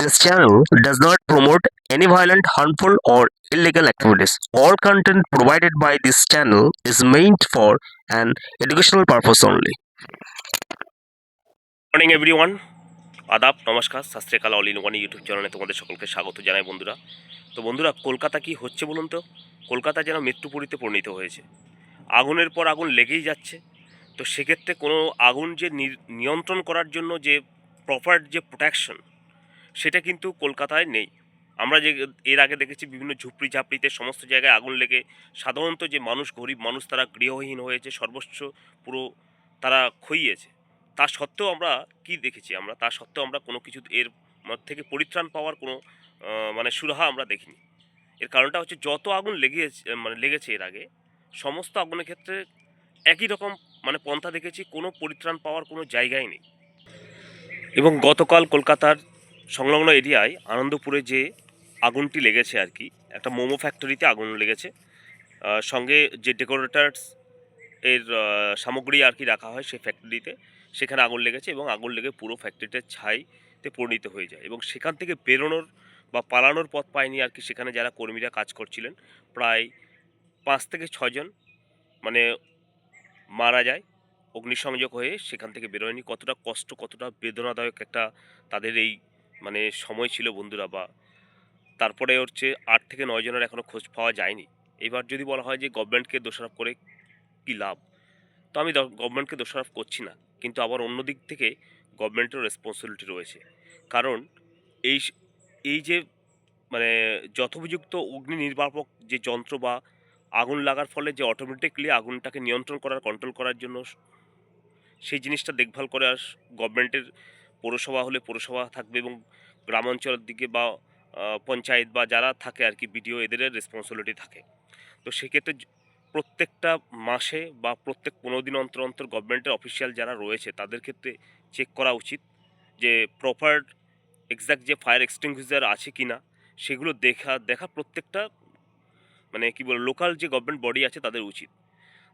This channel does not promote any violent, harmful, or illegal activities. All content provided by this channel is meant for an educational purpose only. Morning everyone আদাব নমস্কার শাস্ত্রীকাল all in one YouTube চ্যানেলে তোমাদের সকলকে স্বাগত জানাই বন্ধুরা। তো বন্ধুরা কলকাতা কি হচ্ছে বলুন তো? কলকাতা যেন মৃত্যুপুরীতে পরিণত হয়েছে। আগুনের পর আগুন লেগেই যাচ্ছে। তো সেক্ষেত্রে কোনো আগুন যে নিয়ন্ত্রণ করার জন্য যে প্রপার যে প্রোটেকশন সেটা কিন্তু কলকাতায় নেই। আমরা যে এর আগে দেখেছি বিভিন্ন ঝুপড়ি ঝাপড়িতে সমস্ত জায়গায় আগুন লেগে সাধারণত যে মানুষ, গরিব মানুষ তারা গৃহহীন হয়েছে, সর্বস্ব পুরো তারা খইয়েছে। তা সত্ত্বেও আমরা কি দেখেছি আমরা? তা সত্ত্বেও আমরা কোনো কিছু এর থেকে পরিত্রাণ পাওয়ার কোনো মানে সুরাহা আমরা দেখিনি। এর কারণটা হচ্ছে যত আগুন লেগে মানে লেগেছে এর আগে, সমস্ত আগুনের ক্ষেত্রে একই রকম মানে পন্থা দেখেছি, কোনো পরিত্রাণ পাওয়ার কোনো জায়গাই নেই। এবং গতকাল কলকাতার সংলগ্ন এরিয়ায় আনন্দপুরে যে আগুনটি লেগেছে আর কি, একটা মোমো ফ্যাক্টরিতে আগুন লেগেছে। সঙ্গে যে ডেকোরেটার্স এর সামগ্রী আর কি রাখা হয় সেই ফ্যাক্টরিতে সেখানে আগুন লেগেছে এবং আগুন লেগে পুরো ফ্যাক্টরিটা ছাইতে পরিণত হয়ে যায়। এবং সেখান থেকে বেরোনোর বা পালানোর পথ পায়নি আর কি সেখানে যারা কর্মীরা কাজ করছিলেন, প্রায় পাঁচ থেকে ছজন মানে মারা যায় অগ্নিসংযোগ হয়ে সেখান থেকে বেরোয়নি। কতটা কষ্ট, কতটা বেদনাদায়ক একটা তাদের এই মানে সময় ছিল বন্ধুরা বা তারপরে হচ্ছে আট থেকে নয় জনের এখনও খোঁজ পাওয়া যায়নি। এবার যদি বলা হয় যে গভর্নমেন্টকে দোষারোপ করে কী লাভ? তো আমি গভর্নমেন্টকে দোষারোপ করছি না, কিন্তু আবার অন্য দিক থেকে গভর্নমেন্টেরও রেসপন্সিবিলিটি রয়েছে। কারণ এই এই যে মানে যথোপযুক্ত অগ্নি নির্বাপক যে যন্ত্র বা আগুন লাগার ফলে যে অটোমেটিকলি আগুনটাকে নিয়ন্ত্রণ করার কন্ট্রোল করার জন্য সেই জিনিসটা দেখভাল করে আর গভর্নমেন্টের পৌরসভা হলে পৌরসভা থাকবে এবং গ্রামাঞ্চলের দিকে বা পঞ্চায়েত বা যারা থাকে আর কি বিডিও এদের রেসপন্সিবিলিটি থাকে। তো সেক্ষেত্রে প্রত্যেকটা মাসে বা প্রত্যেক পনেরো দিন অন্তর অন্তর গভর্নমেন্টের অফিসিয়াল যারা রয়েছে তাদের ক্ষেত্রে চেক করা উচিত যে প্রপার এক্স্যাক্ট যে ফায়ার এক্সটিংগুইজার আছে কি না সেগুলো দেখা দেখা প্রত্যেকটা মানে কি বল লোকাল যে গভর্নমেন্ট বডি আছে তাদের উচিত।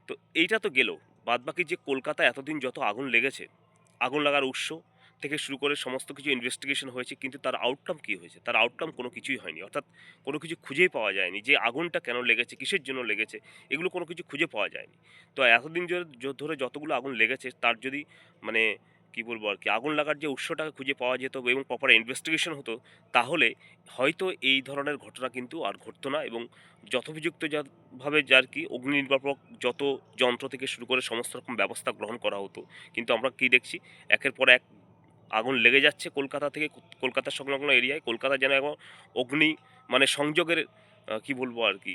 তো এইটা তো গেল। বাদবাকি যে কলকাতা এতদিন যত আগুন লেগেছে, আগুন লাগার উৎস থেকে শুরু করে সমস্ত কিছু ইনভেস্টিগেশন হয়েছে, কিন্তু তার আউটকাম কী হয়েছে? তার আউটকাম কোনো কিছুই হয়নি। অর্থাৎ কোনো কিছু খুঁজেই পাওয়া যায়নি যে আগুনটা কেন লেগেছে, কিসের জন্য লেগেছে, এগুলো কোনো কিছু খুঁজে পাওয়া যায়নি। তো এতদিন ধরে- যতগুলো আগুন লেগেছে, তার যদি মানে কি বলব আর কি, আগুন লাগার যে উৎসটাকে খুঁজে পাওয়া যেত এবং প্রপার ইনভেস্টিগেশন হতো, তাহলে হয়তো এই ধরনের ঘটনা কিন্তু আর ঘটতো না এবং যথোপযুক্ত যাভাবে যার কি অগ্নি নির্বাপক যত যন্ত্র থেকে শুরু করে সমস্ত রকম ব্যবস্থা গ্রহণ করা হতো, কিন্তু আমরা কি দেখছি? একের পর এক আগুন লেগে যাচ্ছে কলকাতা থেকে, কলকাতা সংলগ্ন এরিয়ায়। কলকাতা যেন এখন অগ্নি মানে সংযোগের কি বলব আর কি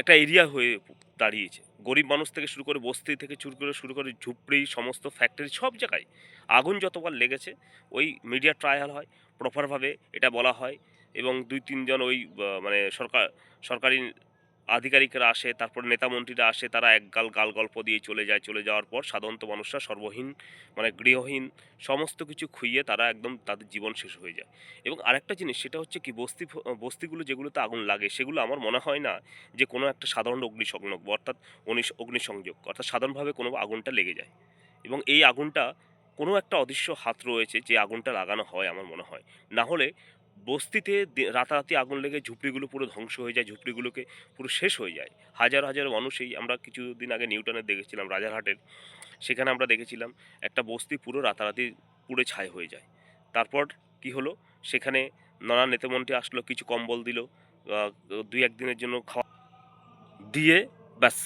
একটা এরিয়া হয়ে দাঁড়িয়েছে। গরিব মানুষ থেকে শুরু করে বস্তি থেকে শুরু করে শুরু করে ঝুপড়ি, সমস্ত ফ্যাক্টরি সব জায়গায় আগুন যতবার লেগেছে, ওই মিডিয়া ট্রায়াল হয় প্রপারভাবে এটা বলা হয়। এবং দুই তিনজন ওই মানে সরকার, সরকারি আধিকারিকরা আসে, তারপর নেতা মন্ত্রীরা আসে, তারা এক গাল গাল গল্প দিয়ে চলে যায়। চলে যাওয়ার পর সাধারণত মানুষরা সর্বহীন মানে গৃহহীন সমস্ত কিছু খুইয়ে তারা একদম তাদের জীবন শেষ হয়ে যায়। এবং আরেকটা জিনিস, সেটা হচ্ছে কি, বস্তি বস্তিগুলো যেগুলোতে আগুন লাগে, সেগুলো আমার মনে হয় না যে কোনো একটা সাধারণ অগ্নিসংযোগ, অর্থাৎ অগ্নিসংযোগ, অর্থাৎ সাধারণভাবে কোনো আগুনটা লেগে যায়। এবং এই আগুনটা কোনো একটা অদৃশ্য হাত রয়েছে যে আগুনটা লাগানো হয়, আমার মনে হয়। না হলে বস্তিতে রাতারাতি আগুন লেগে ঝুপড়িগুলো পুরো ধ্বংস হয়ে যায়, ঝুপড়িগুলোকে পুরো শেষ হয়ে যায়। হাজার হাজার মানুষ এই আমরা কিছুদিন আগে নিউটনে দেখেছিলাম, রাজারহাটের। সেখানে আমরা দেখেছিলাম একটা বস্তি পুরো রাতারাতি পুড়ে ছাই হয়ে যায়। তারপর কি হলো? সেখানে নানা নেতামন্ত্রী আসলো, কিছু কম্বল দিল দুই একদিনের জন্য খাওয়া দিয়ে ব্যাস।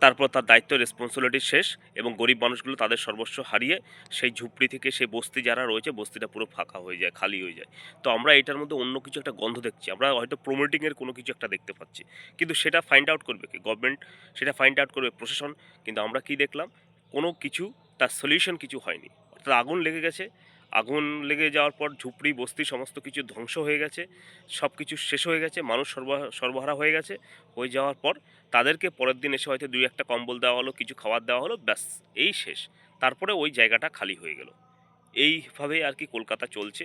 তারপর তার দায়িত্ব রেসপন্সিবিলিটি শেষ এবং গরিব মানুষগুলো তাদের সর্বস্ব হারিয়ে সেই ঝুপড়ি থেকে সেই বস্তি যারা রয়েছে, বস্তিটা পুরো ফাঁকা হয়ে যায়, খালি হয়ে যায়। তো আমরা এটার মধ্যে অন্য কিছু একটা গন্ধ দেখছি। আমরা হয়তো প্রমোটিংয়ের কোনো কিছু একটা দেখতে পাচ্ছি। কিন্তু সেটা ফাইন্ড আউট করবে কি? গভর্নমেন্ট সেটা ফাইন্ড আউট করবে প্রশাসন। কিন্তু আমরা কি দেখলাম? কোনো কিছু, তার সলিউশন কিছু হয়নি। অর্থাৎ আগুন লেগে গেছে। আগুন লেগে যাওয়ার পর ঝুপড়ি, বস্তি সমস্ত কিছু ধ্বংস হয়ে গেছে। সব কিছু শেষ হয়ে গেছে, মানুষ সর্বহারা হয়ে গেছে। হয়ে যাওয়ার পর তাদেরকে পরের দিন এসে হয়তো দুই একটা কম্বল দেওয়া হলো, কিছু খাবার দেওয়া হলো, ব্যাস, এই শেষ। তারপরে ওই জায়গাটা খালি হয়ে গেল। এইভাবে আর কি কলকাতা চলছে।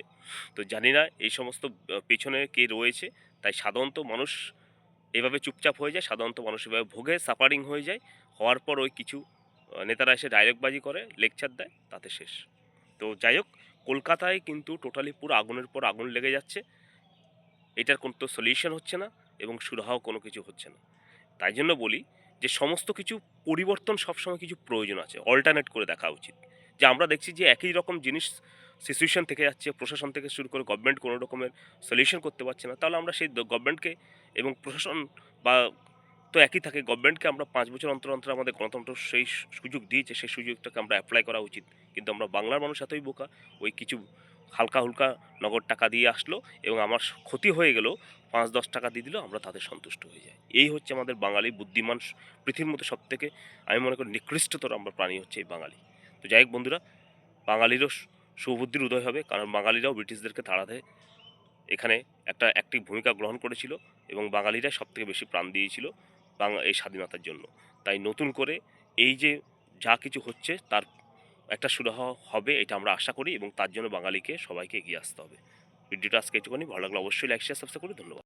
তো জানি না এই সমস্ত পেছনে কে রয়েছে, তাই সাধারণত মানুষ এভাবে চুপচাপ হয়ে যায়, সাধারণত মানুষ এভাবে ভোগে সাফারিং হয়ে যায়। হওয়ার পর ওই কিছু নেতারা এসে ডায়লগবাজি করে লেকচার দেয়, তাতে শেষ। তো যাই হোক কলকাতায় কিন্তু টোটালি পুরো আগুনের পর আগুন লেগে যাচ্ছে। এটার কোনো তো সলিউশন হচ্ছে না এবং সুরাহাও কোনো কিছু হচ্ছে না। তাই জন্য বলি যে সমস্ত কিছু পরিবর্তন সবসময় কিছু প্রয়োজন আছে অল্টারনেট করে দেখা উচিত। যে আমরা দেখছি যে একই রকম জিনিস সিচুয়েশন থেকে যাচ্ছে, প্রশাসন থেকে শুরু করে গভর্নমেন্ট কোনো রকমের সলিউশন করতে পারছে না, তাহলে আমরা সেই গভর্নমেন্টকে এবং প্রশাসন বা তো একই থাকে গভর্নমেন্টকে আমরা পাঁচ বছর অন্তর অন্তর আমাদের গণতন্ত্র সেই সুযোগ দিয়েছে, সেই সুযোগটাকে আমরা অ্যাপ্লাই করা উচিত। কিন্তু আমরা বাংলার মানুষ এতই বোকা, ওই কিছু হালকা হুলকা নগদ টাকা দিয়ে আসলো এবং আমার ক্ষতি হয়ে গেল, পাঁচ দশ টাকা দিয়ে দিলেও আমরা তাদের সন্তুষ্ট হয়ে যাই। এই হচ্ছে আমাদের বাঙালি বুদ্ধিমান পৃথিবীর মতো সব থেকে আমি মনে করি নিকৃষ্টতর আমরা প্রাণী হচ্ছে এই বাঙালি। তো যাই হোক বন্ধুরা, বাঙালিরও সুবুদ্ধির উদয় হবে, কারণ বাঙালিরাও ব্রিটিশদেরকে তাড়াতে এখানে একটা, একটি ভূমিকা গ্রহণ করেছিল এবং বাঙালিরাই সব থেকে বেশি প্রাণ দিয়েছিল। বাংলা, এই স্বাধীনতার জন্য। তাই নতুন করে এই যে যা কিছু হচ্ছে, তার একটা সুরাহ হবে, এটা আমরা আশা করি এবং তার জন্য বাঙালিকে সবাইকে এগিয়ে আসতে হবে। ভিডিওটা আজকে একটুখানি ভালো লাগলে অবশ্যই লাইক শেয়ার সাবস্ক্রাইব করে ধন্যবাদ।